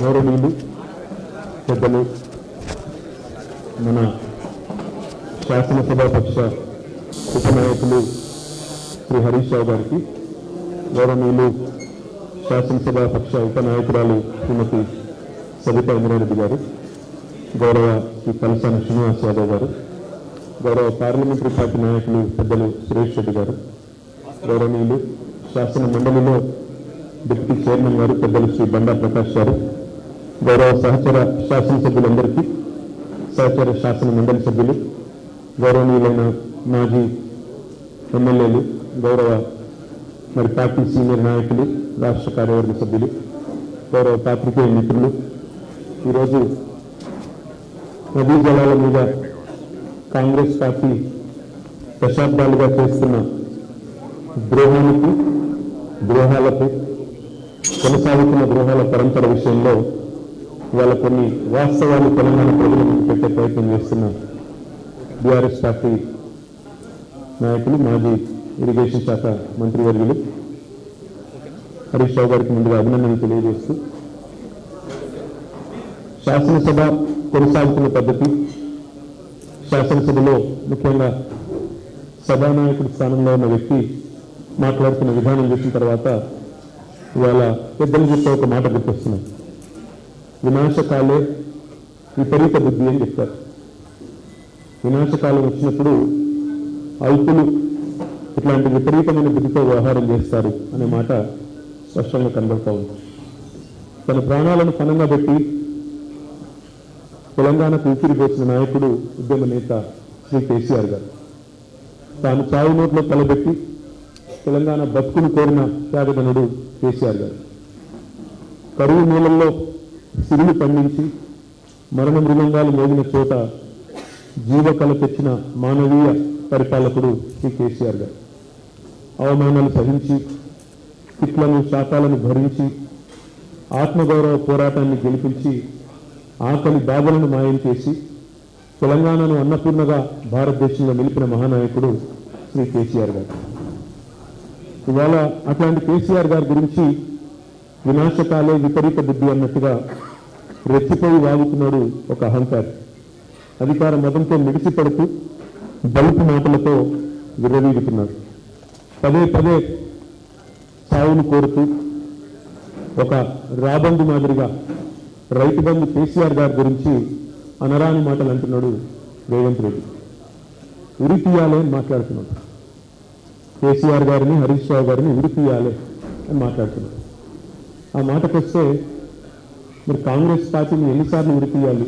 గౌరవనీయులు పెద్దలు మన శాసనసభాపక్ష ఉపనాయకులు శ్రీ హరీష్ రావు గారికి గౌరవనీయులు శాసనసభాపక్ష ఉపనాయకురాలు శ్రీమతి సబితా ఇంద్రారెడ్డి గారు గౌరవ శ్రీ కలసాని శ్రీనివాస్ యాదవ్ గారు గౌరవ పార్లమెంటరీ పార్టీ నాయకులు పెద్దలు సురేష్ రెడ్డి గారు గౌరవనీయులు శాసన మండలిలో డిప్యూటీ చైర్మన్ గారు పెద్దలు శ్రీ బండా ప్రకాష్ గారు గౌరవ సహచర శాసనసభ్యులందరికీ సహచర శాసన మండలి సభ్యులు గౌరవనీయులైన మాజీ ఎమ్మెల్యేలు గౌరవ మరి పార్టీ సీనియర్ నాయకులు రాష్ట్ర కార్యవర్గ సభ్యులు గౌరవ పాత్రికేయ మిత్రులు ఈరోజు నదీ జలాల మీద కాంగ్రెస్ పార్టీ దశాబ్దాలుగా చేస్తున్న ద్రోహానికి ద్రోహాలకు కొనసాగుతున్న ద్రోహాల పరంపర విషయంలో ఇవాళ కొన్ని వాస్తవాలు తెలంగాణ ప్రజల ముందు పెట్టే ప్రయత్నం చేస్తున్న బీఆర్ఎస్ పార్టీ నాయకులు మాజీ ఇరిగేషన్ శాఖ మంత్రివర్యులు హరీష్ రావు గారికి ముందుగా అభినందనలు తెలియజేస్తూ శాసనసభ కొనసాగుతున్న పద్ధతి శాసనసభలో ముఖ్యంగా సభానాయకుడి స్థానంలో ఉన్న వ్యక్తి మాట్లాడుతున్న విధానం చూసిన తర్వాత ఇవాళ పెద్దలు చెప్పే ఒక మాట గుర్తొస్తున్నాం వినాశకాలే విపరీత బుద్ధి అని చెప్తారు. వినాశకాలం వచ్చినప్పుడు అల్పులు ఇట్లాంటి విపరీతమైన బుద్ధితో వ్యవహారం చేస్తారు అనే మాట స్పష్టంగా కనబడతా ఉంది. తన ప్రాణాలను పనంగా పెట్టి తెలంగాణకు ఊపిరి నాయకుడు ఉద్యమ నేత శ్రీ కేసీఆర్ గారు. తాను చావు నోట్లో తలబెట్టి తెలంగాణ బతుకును కోరిన త్యాగదనుడు కేసీఆర్ గారు. కరువు మూలల్లో సిరిని పండించి మరణ మృదంగాలు మోగిన చోట జీవకళ తెచ్చిన మానవీయ పరిపాలకుడు శ్రీ కేసీఆర్ గారు. అవమానాలు సహించి తిట్లను శాతాలను భరించి ఆత్మగౌరవ పోరాటాన్ని గెలిపించి ఆకలి బాధలను మాయం చేసి తెలంగాణను అన్నపూర్ణగా భారతదేశంలో నిలిపిన మహానాయకుడు శ్రీ కేసీఆర్ గారు. ఇవాళ అట్లాంటి కేసీఆర్ గారి గురించి వినాశకాలే విపరీత బుద్ధి అన్నట్టుగా రెచ్చిపోయి వాగుతున్నాడు ఒక అహంకారి. అధికార మతంతో మిడిసిపడుతూ బలుపు మాటలతో విర్రవీగుతున్నాడు. పదే పదే సావును కోరుతూ ఒక రాబందు మాదిరిగా రైతు బంధు కేసీఆర్ గారి గురించి అనరాని మాటలు అంటున్నాడు రేవంత్ రెడ్డి. ఉరితీయాలే అని మాట్లాడుతున్నాడు. కేసీఆర్ గారిని హరీష్ రావు గారిని ఉరితీయాలే అని మాట్లాడుతున్నాడు. ఆ మాటకొస్తే మరి కాంగ్రెస్ పార్టీని ఎన్నిసార్లు ఉరి ఆ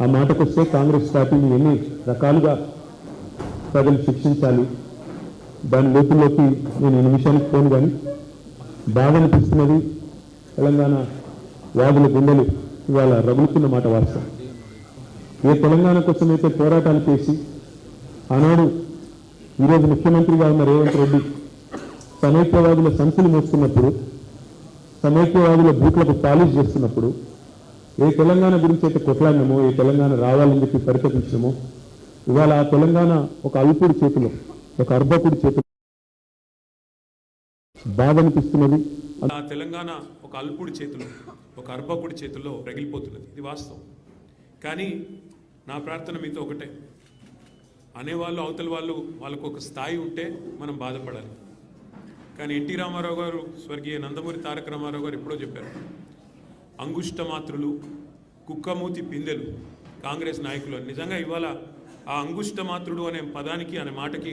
ఆ మాటకొస్తే కాంగ్రెస్ పార్టీని ఎన్ని రకాలుగా ప్రజలు శిక్షించాలి? దాని లోపులోకి నేను ఈ నిమిషానికి పోను కానీ బాధ అనిపిస్తున్నది తెలంగాణ వాదుల గుండెలు ఇవాళ రగులుతున్న మాట వాస్తవం. ఏ తెలంగాణ కోసం అయితే పోరాటాలు చేసి ఆనాడు ఈరోజు ముఖ్యమంత్రిగా ఉన్న రేవంత్ రెడ్డి సమైక్యవాదుల సంచులు మోస్తున్నప్పుడు సమైక్యవాదుల బూట్లకు పాలిష్ చేస్తున్నప్పుడు ఏ తెలంగాణ గురించి అయితే కొట్లాడినామో ఏ తెలంగాణ రావాలని చెప్పి పరితపించినామో ఇవాళ ఆ తెలంగాణ ఒక అల్పుడి చేతిలో ఒక అర్భకుడి చేతిలో బాధ అనిపిస్తున్నది. ఆ తెలంగాణ ఒక అల్పుడి చేతిలో ఒక అర్భకుడి చేతుల్లో రగిలిపోతున్నది. ఇది వాస్తవం. కానీ నా ప్రార్థన మీతో ఒకటే. అనేవాళ్ళు అవతల వాళ్ళు వాళ్ళకు ఒక స్థాయి ఉంటే మనం బాధపడాలి. కానీ ఎన్టీ రామారావు గారు స్వర్గీయ నందమూరి తారక రామారావు గారు ఎప్పుడో చెప్పారు అంగుష్ట మాత్రులు కుక్కమూతి పిందెలు కాంగ్రెస్ నాయకులు నిజంగా ఇవాళ ఆ అంగుష్ట మాత్రుడు అనే పదానికి అనే మాటకి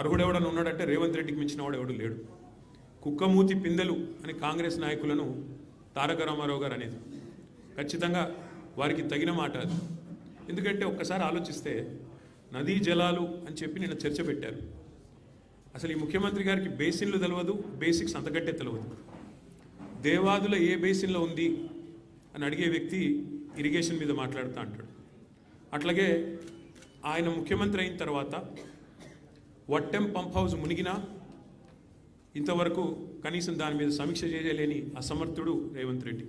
అర్హుడెవడని ఉన్నాడంటే రేవంత్ రెడ్డికి మించిన వాడు ఎవడు లేడు. కుక్కమూతి పిందెలు అని కాంగ్రెస్ నాయకులను తారక రామారావు గారు అనేది ఖచ్చితంగా వారికి తగిన మాట అది. ఎందుకంటే ఒక్కసారి ఆలోచిస్తే నదీ జలాలు అని చెప్పి నిన్న చర్చ పెట్టారు. అసలు ఈ ముఖ్యమంత్రి గారికి బేసిన్లు తెలియదు బేసిక్స్ అంతకట్టే తెలియదు దేవాదుల ఏ బేసిన్లో ఉంది అని అడిగే వ్యక్తి ఇరిగేషన్ మీద మాట్లాడుతూ అంటాడు. అట్లాగే ఆయన ముఖ్యమంత్రి అయిన తర్వాత వట్టెం పంప్ హౌస్ మునిగినా ఇంతవరకు కనీసం దాని మీద సమీక్ష చేయలేని అసమర్థుడు రేవంత్ రెడ్డి.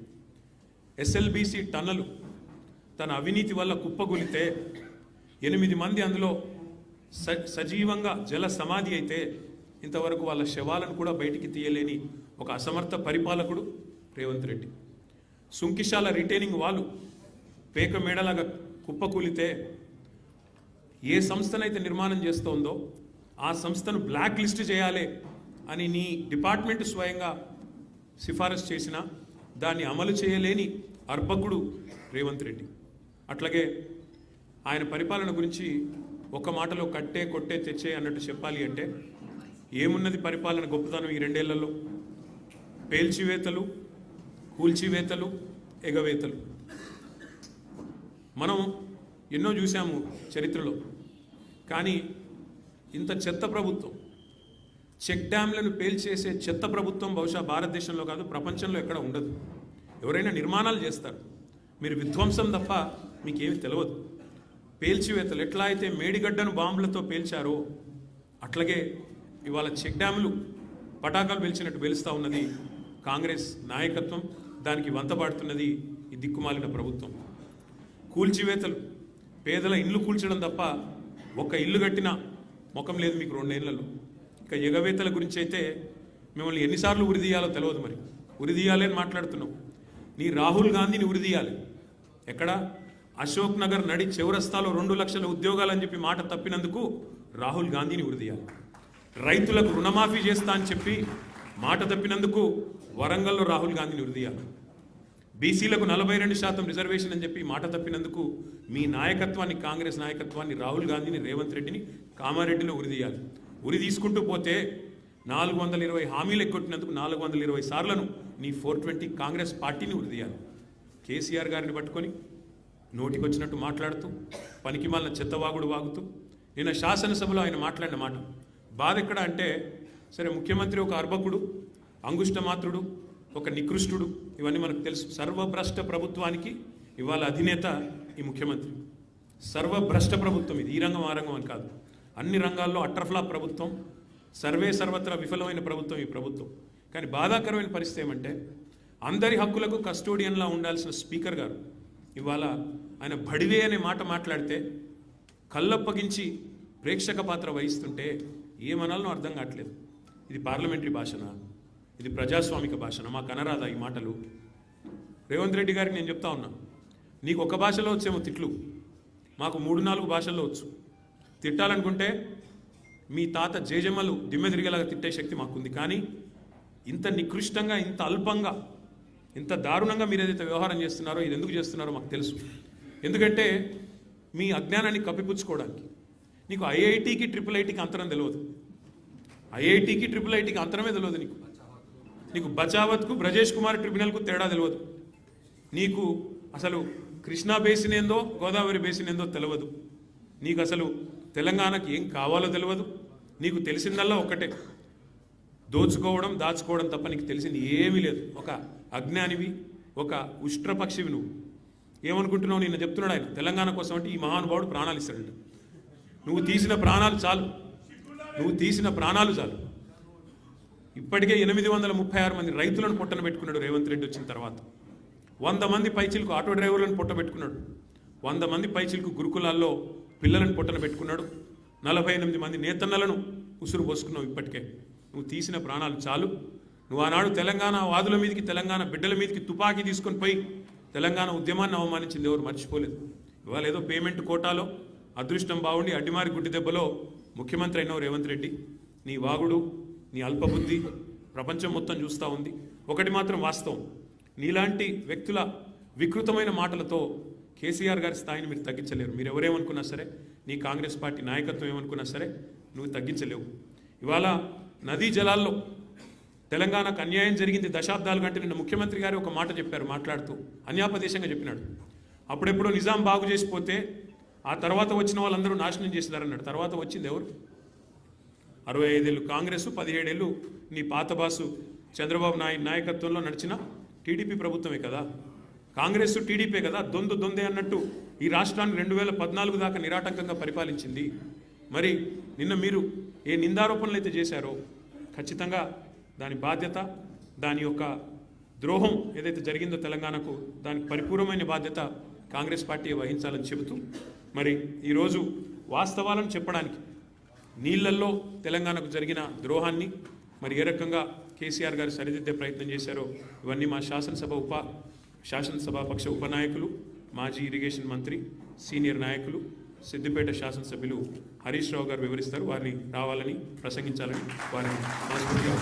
ఎస్ఎల్బీసీ టన్నలు తన అవినీతి వల్ల కుప్పగొలితే ఎనిమిది మంది అందులో సజీవంగా జల సమాధి అయితే ఇంతవరకు వాళ్ళ శవాలను కూడా బయటికి తీయలేని ఒక అసమర్థ పరిపాలకుడు రేవంత్ రెడ్డి. సుంకిశాల రిటైనింగ్ వాళ్ళు పేక మేడలాగా కుప్పకూలితే ఏ సంస్థనైతే నిర్మాణం చేస్తోందో ఆ సంస్థను బ్లాక్ లిస్ట్ చేయాలి అని నీ డిపార్ట్మెంట్ స్వయంగా సిఫారసు చేసిన దాన్ని అమలు చేయలేని అర్భకుడు రేవంత్ రెడ్డి. అట్లాగే ఆయన పరిపాలన గురించి ఒక మాటలో కట్టే కొట్టే తెచ్చే అన్నట్టు చెప్పాలి అంటే ఏమున్నది పరిపాలన గొప్పతనం ఈ రెండేళ్ళలో? పేల్చివేతలు కూల్చివేతలు ఎగవేతలు. మనం ఎన్నో చూసాము చరిత్రలో. కానీ ఇంత చెత్త ప్రభుత్వం చెక్ డ్యాంలను పేల్చేసే చెత్త ప్రభుత్వం బహుశా భారతదేశంలో కాదు ప్రపంచంలో ఎక్కడ ఉండదు. ఎవరైనా నిర్మాణాలు చేస్తారు. మీరు విధ్వంసం తప్ప మీకేమి తెలియదు పేల్చివేతలు. ఎట్లా అయితే మేడిగడ్డను బాంబులతో పేల్చారో అట్లాగే ఇవాళ చెక్ డ్యాములు పటాకాలు పేల్చినట్టు పేలుస్తూ ఉన్నది కాంగ్రెస్ నాయకత్వం. దానికి వంతబాడుతున్నది ఈ దిక్కుమాలిన ప్రభుత్వం. కూల్చివేతలు. పేదల ఇల్లు కూల్చడం తప్ప ఒక్క ఇల్లు కట్టిన ముఖం లేదు మీకు రెండేళ్ళలో. ఇక ఎగవేతల గురించి అయితే మిమ్మల్ని ఎన్నిసార్లు ఉరిదీయాలో తెలియదు మరి. ఉరిదీయాలి అని మాట్లాడుతున్నాం. నీ రాహుల్ గాంధీని ఉరిదీయాలి ఎక్కడ? అశోక్ నగర్ నడి చివరస్తాలో రెండు లక్షల ఉద్యోగాలని చెప్పి మాట తప్పినందుకు రాహుల్ గాంధీని ఉరిదీయాలి రైతులకు రుణమాఫీ చేస్తా అని చెప్పి మాట తప్పినందుకు వరంగల్లో రాహుల్ గాంధీని ఉరిదీయాలి బీసీలకు నలభై రెండు శాతం రిజర్వేషన్ అని చెప్పి మాట తప్పినందుకు మీ నాయకత్వాన్ని కాంగ్రెస్ నాయకత్వాన్ని రాహుల్ గాంధీని రేవంత్ రెడ్డిని కామారెడ్డిలో ఉరిదీయాలి ఉరి తీసుకుంటూ పోతే నాలుగు వందల ఇరవై హామీలు ఎక్కొట్టినందుకు నాలుగు వందల ఇరవై సార్లను నీ ఫోర్ ట్వంటీ కాంగ్రెస్ పార్టీని ఉరిదీయాలి కేసీఆర్ గారిని పట్టుకొని నోటికొచ్చినట్టు మాట్లాడుతూ పనికి మాలిన చెత్తవాగుడు వాగుతూ నిన్న శాసనసభలో ఆయన మాట్లాడిన మాట బాధ ఎక్కడ అంటే సరే ముఖ్యమంత్రి ఒక అర్భకుడు అంగుష్టమాత్రుడు ఒక నికృష్టుడు ఇవన్నీ మనకు తెలుసు. సర్వభ్రష్ట ప్రభుత్వానికి ఇవాళ అధినేత ఈ ముఖ్యమంత్రి. సర్వభ్రష్ట ప్రభుత్వం ఇది ఈ రంగం ఆ రంగం అని కాదు. అన్ని రంగాల్లో అట్రఫ్లాప్ ప్రభుత్వం సర్వే సర్వత్రా విఫలమైన ప్రభుత్వం ఈ ప్రభుత్వం. కానీ బాధాకరమైన పరిస్థితి ఏమంటే అందరి హక్కులకు కస్టోడియన్లా ఉండాల్సిన స్పీకర్ గారు ఇవాళ ఆయన బడివే అనే మాట మాట్లాడితే కళ్ళప్పగించి ప్రేక్షక పాత్ర వహిస్తుంటే ఏమనాలనో అర్థం కావట్లేదు. ఇది పార్లమెంటరీ భాషన? ఇది ప్రజాస్వామిక భాషనా? మాకు అనరాదా ఈ మాటలు? రేవంత్ రెడ్డి గారికి నేను చెప్తా ఉన్నా. నీకు ఒక భాషలో వచ్చేమో తిట్లు. మాకు మూడు నాలుగు భాషల్లో వచ్చు. తిట్టాలనుకుంటే మీ తాత జేజమ్మలు దిమ్మె తిరిగేలాగా తిట్టే శక్తి మాకుంది. కానీ ఇంత నికృష్టంగా ఇంత అల్పంగా ఇంత దారుణంగా మీరు ఏదైతే వ్యవహారం చేస్తున్నారో ఇది ఎందుకు చేస్తున్నారో మాకు తెలుసు. ఎందుకంటే మీ అజ్ఞానాన్ని కప్పిపుచ్చుకోవడానికి. నీకు ఐఐటికి ట్రిపుల్ ఐటీకి అంతరం తెలియదు ఐఐటికి ట్రిపుల్ ఐటీకి అంతరమే తెలియదు నీకు. నీకు బచావత్కు బ్రజేష్ కుమార్ ట్రిబ్యునల్కు తేడా తెలియదు నీకు అసలు కృష్ణా బేసిన్ ఏందో గోదావరి బేసిన్ ఏందో తెలియదు నీకు అసలు తెలంగాణకి ఏం కావాలో తెలియదు నీకు తెలిసిందల్లా ఒక్కటే. దోచుకోవడం దాచుకోవడం తప్ప నీకు తెలిసింది ఏమీ లేదు. ఒక అజ్ఞానివి ఒక ఉష్ట్రపక్షివి నువ్వు. ఏమనుకుంటున్నావు? నిన్న చెప్తున్నాడు ఆయన. తెలంగాణ కోసం అంటే ఈ మహానుభావుడు ప్రాణాలు ఇస్తాడంట. నువ్వు తీసిన ప్రాణాలు చాలు. నువ్వు తీసిన ప్రాణాలు చాలు. ఇప్పటికే ఎనిమిది వందల ముప్పై ఆరు మంది రైతులను పొట్టన పెట్టుకున్నాడు రేవంత్ రెడ్డి వచ్చిన తర్వాత. వంద మంది పైచిలకు ఆటో డ్రైవర్లను పొట్ట పెట్టుకున్నాడు. వంద మంది పైచిలకు గురుకులాల్లో పిల్లలను పొట్టన పెట్టుకున్నాడు. నలభై ఎనిమిది మంది నేతన్నలను ఉసురు పోసుకున్నావు ఇప్పటికే. నువ్వు తీసిన ప్రాణాలు చాలు. నువ్వు ఆనాడు తెలంగాణ వాదుల మీదకి తెలంగాణ బిడ్డల మీదకి తుపాకీ తీసుకొని పోయి తెలంగాణ ఉద్యమాన్ని అవమానించింది ఎవరు మర్చిపోలేదు. ఇవాళ ఏదో పేమెంట్ కోటాలో అదృష్టం బాగుండి అడ్డిమారి గుడ్డి దెబ్బలో ముఖ్యమంత్రి అయినవు రేవంత్ రెడ్డి. నీ వాగుడు నీ అల్పబుద్ధి ప్రపంచం మొత్తం చూస్తూ ఉంది. ఒకటి మాత్రం వాస్తవం. నీలాంటి వ్యక్తుల వికృతమైన మాటలతో కేసీఆర్ గారి స్థాయిని మీరు తగ్గించలేరు. మీరు ఎవరేమనుకున్నా సరే నీ కాంగ్రెస్ పార్టీ నాయకత్వం ఏమనుకున్నా సరే నువ్వు తగ్గించలేవు. ఇవాళ నదీ జలాల్లో తెలంగాణకు అన్యాయం జరిగింది దశాబ్దాలు కంటే నిన్న ముఖ్యమంత్రి గారు ఒక మాట చెప్పారు మాట్లాడుతూ అన్యాపదేశంగా చెప్పినాడు. అప్పుడెప్పుడో నిజాం బాగు చేసిపోతే ఆ తర్వాత వచ్చిన వాళ్ళందరూ నాశనం చేసినారన్నాడు తర్వాత వచ్చింది ఎవరు? అరవై ఐదేళ్ళు కాంగ్రెస్ పదిహేడేళ్ళు నీ పాత బాసు చంద్రబాబు నాయుడు నాయకత్వంలో నడిచిన టీడీపీ ప్రభుత్వమే కదా. కాంగ్రెస్ టీడీపీ కదా దొందు దొందే అన్నట్టు ఈ రాష్ట్రాన్ని రెండు వేల పద్నాలుగు దాకా నిరాటంకంగా పరిపాలించింది. మరి నిన్న మీరు ఏ నిందారోపణలు అయితే చేశారో ఖచ్చితంగా దాని బాధ్యత దాని యొక్క ద్రోహం ఏదైతే జరిగిందో తెలంగాణకు దానికి పరిపూర్ణమైన బాధ్యత కాంగ్రెస్ పార్టీ వహించాలని చెబుతూ మరి ఈరోజు వాస్తవాలను చెప్పడానికి నీళ్ళల్లో తెలంగాణకు జరిగిన ద్రోహాన్ని మరి ఏ రకంగా కేసీఆర్ గారు సరిదిద్దే ప్రయత్నం చేశారో ఇవన్నీ మా శాసనసభ ఉప శాసనసభాపక్ష ఉపనాయకులు మాజీ ఇరిగేషన్ మంత్రి సీనియర్ నాయకులు సిద్దిపేట శాసనసభ్యులు హరీష్ రావు గారు వివరిస్తారు. వారిని రావాలని ప్రసంగించాలని వారిని మనస్ఫూర్తిగా